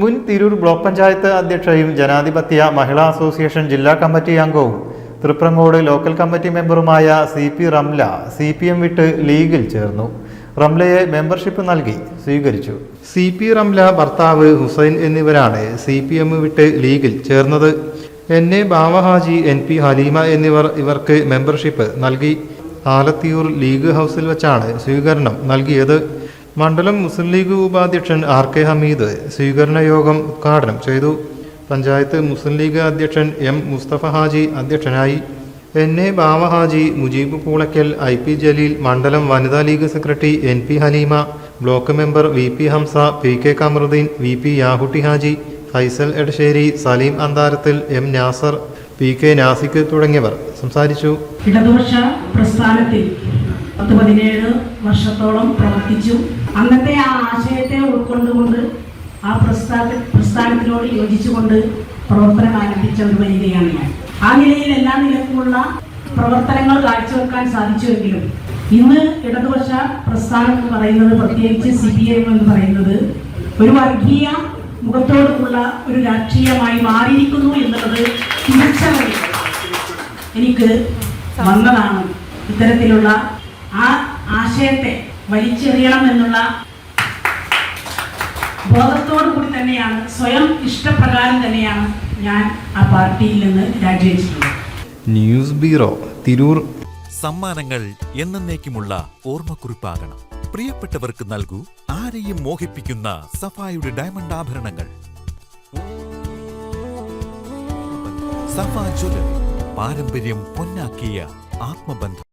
മുൻ തിരൂർ ബ്ലോക്ക് പഞ്ചായത്ത് അധ്യക്ഷയും ജനാധിപത്യ മഹിളാ അസോസിയേഷൻ ജില്ലാ കമ്മിറ്റി അംഗവും Thriprangode local committee മെമ്പറുമായ C P Ramla C P M വിട്ട് ലീഗിൽ ചേർന്നു. റംലയെ മെമ്പർഷിപ്പ് നൽകി സ്വീകരിച്ചു. സി പി റംല ഭർത്താവ് ഹുസൈൻ എന്നിവരാണ് സി പി എം വിട്ട് ലീഗിൽ ചേർന്നത്. N A Bavahaji N P Haleema എന്നിവർ ഇവർക്ക് മെമ്പർഷിപ്പ് നൽകി. ആലത്തിയൂർ ലീഗ് ഹൗസിൽ വെച്ചാണ് സ്വീകരണം നൽകിയത്. മണ്ഡലം മുസ്ലിം ലീഗ് ഉപാധ്യക്ഷൻ ആർ കെ ഹമീദ് സ്വീകരണ യോഗം ഉദ്ഘാടനം ചെയ്തു. പഞ്ചായത്ത് മുസ്ലിം ലീഗ് അധ്യക്ഷൻ എം മുസ്തഫ ഹാജി അധ്യക്ഷനായി. N A Bava Haji Mujeeb Poolakkal I P Jaleel മണ്ഡലം വനിതാ league secretary N P Haleema block member V P Hamza P K Kamaruddeen V P Yahutty Haji Faisal Edasseri Saleem Antharathil M Nasar P K Nasik തുടങ്ങിയവർ സംസാരിച്ചു. ഇടതുപക്ഷ പ്രസ്ഥാനത്തിൽ പത്ത് പതിനേഴ് വർഷത്തോളം പ്രവർത്തിച്ചു. അന്നത്തെ ആ ആശയത്തെ ഉൾക്കൊണ്ടുകൊണ്ട് ആ പ്രസ്ഥാന പ്രസ്ഥാനത്തിനോട് യോജിച്ചുകൊണ്ട് പ്രവർത്തനം ആരംഭിച്ച ഒരു വനിതയാണ് ഞാൻ. ആ നിലയിൽ എല്ലാ നിലക്കുമുള്ള പ്രവർത്തനങ്ങൾ കാഴ്ചവെക്കാൻ സാധിച്ചുവെങ്കിലും ഇന്ന് ഇടതുപക്ഷ പ്രസ്ഥാനം എന്ന് പറയുന്നത് പ്രത്യേകിച്ച് സി പി എം എന്ന് പറയുന്നത് ഒരു വർഗീയ മുഖത്തോടുള്ള ഒരു രാഷ്ട്രീയമായി മാറിയിരിക്കുന്നു എന്നുള്ളത് തിരിച്ചറിയുക എനിക്ക് വന്നതാണ് ഇത്തരത്തിലുള്ള ആ ആശയത്തെ വലിച്ചെറിയണം എന്നുള്ള ബോധത്തോടു കൂടി തന്നെയാണ് സ്വയം ഇഷ്ടപ്രകാരം തന്നെയാണ് ഞാൻ ആ പാർട്ടിയിൽ നിന്ന് രാജിവെച്ചിട്ടുള്ളത്. News bureau Tirur. സമ്മാനങ്ങൾ എന്നേക്കുമുള്ള ഓർമ്മക്കുറിപ്പാകണം. പ്രിയപ്പെട്ടവർക്ക് നൽകൂ ആരെയും മോഹിപ്പിക്കുന്ന സഫായുടെ ഡയമണ്ട് ആഭരണങ്ങൾ. സഫ ജ്വല്ലറി പാരമ്പര്യം പൊന്നാക്കിയ ആത്മബന്ധം.